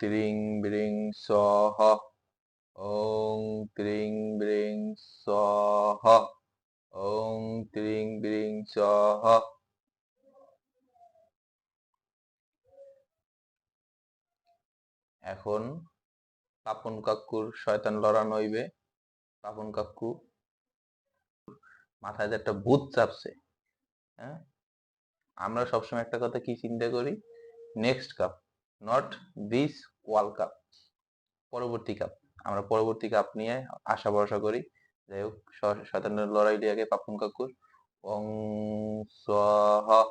ত্রিং bring স্বাহা ওং ত্রিং bring স্বাহা ওং ত্রিং ব্রিং স্বাহা এখন পাপন কাকুর শয়তান লড়ানো হইবে পাপন কাকু মাথায় একটা ভূত চাপছে হ্যাঁ? আমরা সবসময় একটা কথা কি চিন্তা করি? Next cup. Not this world cup পরবর্তী কাপ আমরা পরবর্তী কাপ নিয়ে আশা ভরসা করি। যাই হোক শ- লড়াই আগে পাপন কাকুর। ওং স্বাহা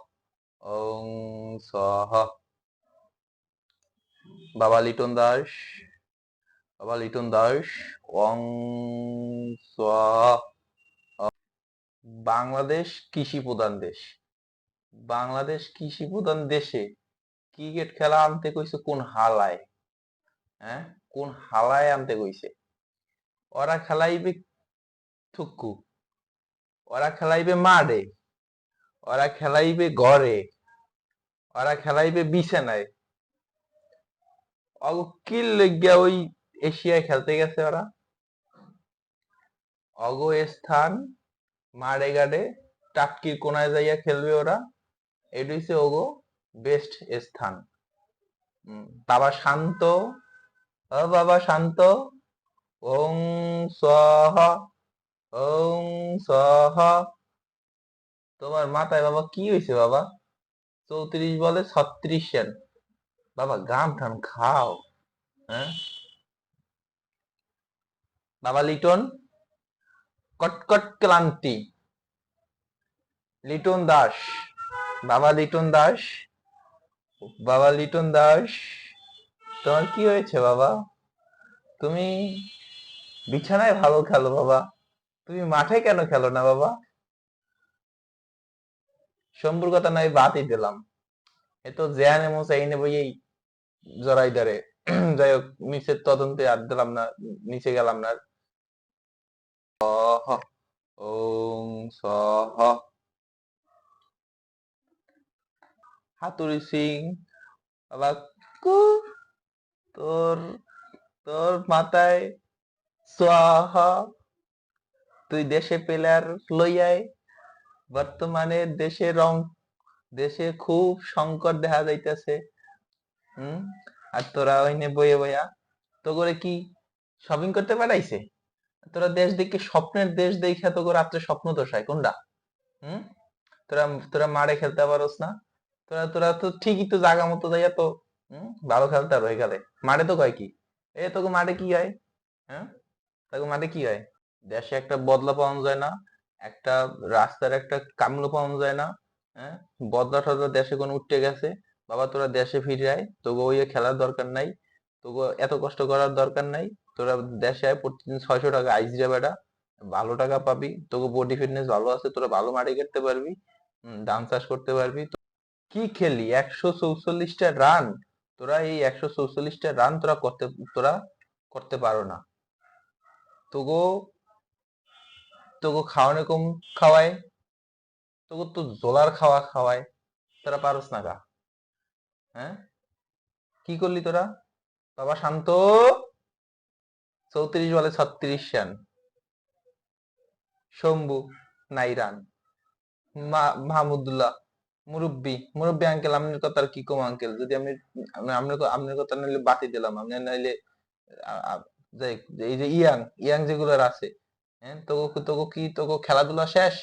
ওং স্বাহা। বাবা লিটন দাস, বাবা লিটন দাস, ওং স্বাহা। বাংলাদেশ কৃষি প্রধান দেশ। বাংলাদেশ কৃষি প্রধান দেশে ক্রিকেট খেলা আনতে কইছে, কোন হালায়? হ্যাঁ? কোন হালায় আনতে কইছে? ওরা খেলাইবে থুকু। ওরা খেলাইবে মাঠে। ওরা খেলাইবে ঘরে। ওরা খেলাইবে বিছানায়। কি লেগিয়া ওই এশিয়ায় খেলতে গেছে ওরা। অগ স্থান মারে গাডে টাটকির কোনায় যাইয়া খেলবে ওরা। এটা হচ্ছে ওগো বেস্ট স্থান। বাবা শান্ত, ও বাবা শান্ত, ওং স্বাহা ওং স্বাহা তোমার মাথায় বাবা কি হয়েছে বাবা? চৌত্রিশ বলে ছত্রিশ রান বাবা গাম টান খাও হ্যাঁ? বাবা লিটন, কটকট ক্লান্তি। লিটন দাস, বাবা লিটন দাস বাবা, লিটন দাস, তোমার কি হয়েছে বাবা? তুমি বিছানায় ভালো খেলো বাবা। তুমি মাঠে কেন খেলো না বাবা? শম্ভুর কথা নয় বাদই দিলাম। এ তো জেয়ানে মোসাই নেব এই জড়াই ধরে। যাই হোক নিচের তদন্তে আর দিলাম না, নিচে গেলাম না। ওং স্বাহা হাতুড়ি সিং, বাবা কু, তোর তোর মাথায় তুই দেশে প্লেয়ার লইয়াই, বর্তমানে দেশে রং, দেশে খুব সংকট দেখা যাইতেছে, হুম? আর তোরা ওইনে বইয়ে বইয়া তো করে কি শপিং করতে পারাইছে? তোরা দেশ দেখে স্বপ্নের দেশ দেখে তো করে রাত্রে স্বপ্ন দোষায় কোনটা হুম? তোরা তোরা মারে খেলতে পারোস না? তোরা তোরা তো ঠিকই তো জায়গা মতো যাইয়া তো ভালো খেলতে আর গেলে মাঠে তো কয় কি? এ, তোকে মাঠে কি হয়? হ্যাঁ? তোকে মাঠে কি হয়? দেশে একটা বদলা পাওয়া যায় না, একটা রাস্তার একটা কামলো পাওয়া যায় না হ্যাঁ? বদলা টদলা দেশে কোনো উঠতে গেছে, বাবা তোরা দেশে ফিরে আয়, তোকে ওই খেলার দরকার নাই, তোকে এত কষ্ট করার দরকার নাই, তোরা দেশে আয়, প্রতিদিন ছয়শো টাকা আইস যা বেটা, ভালো টাকা পাবি, তোকে বডি ফিটনেস ভালো আছে, তোরা ভালো মাঠে খেলতে পারবি ধান চাষ করতে পারবি কি খেলি? একশো চৌচল্লিশটা রান তোরা এই একশো চৌচল্লিশটা রান তোরা করতে তোরা করতে পারো না। তোগো তোগো খাওয়ানো কম খাওয়ায় তোকে তো জোলার খাওয়া খাওয়ায়, তোরা পারস না গা। হ্যাঁ? কি করলি তোরা? বাবা শান্ত! চৌত্রিশ বলে ছত্রিশ রান শম্ভু, নাই রান মাহমুদুল্লাহ মুরব্বি মুরব্বি আঙ্কেল আপনার কথা আর কি কম আঙ্কেল যদি আমি আপনার আপনার কথা নাইলে বাতি দিলাম আপনি নাইলে এই যে ইয়াং ইয়াং যেগুলো আছে হ্যাঁ তোকে তোকে কি, তোকে খেলাধুলা শেষ?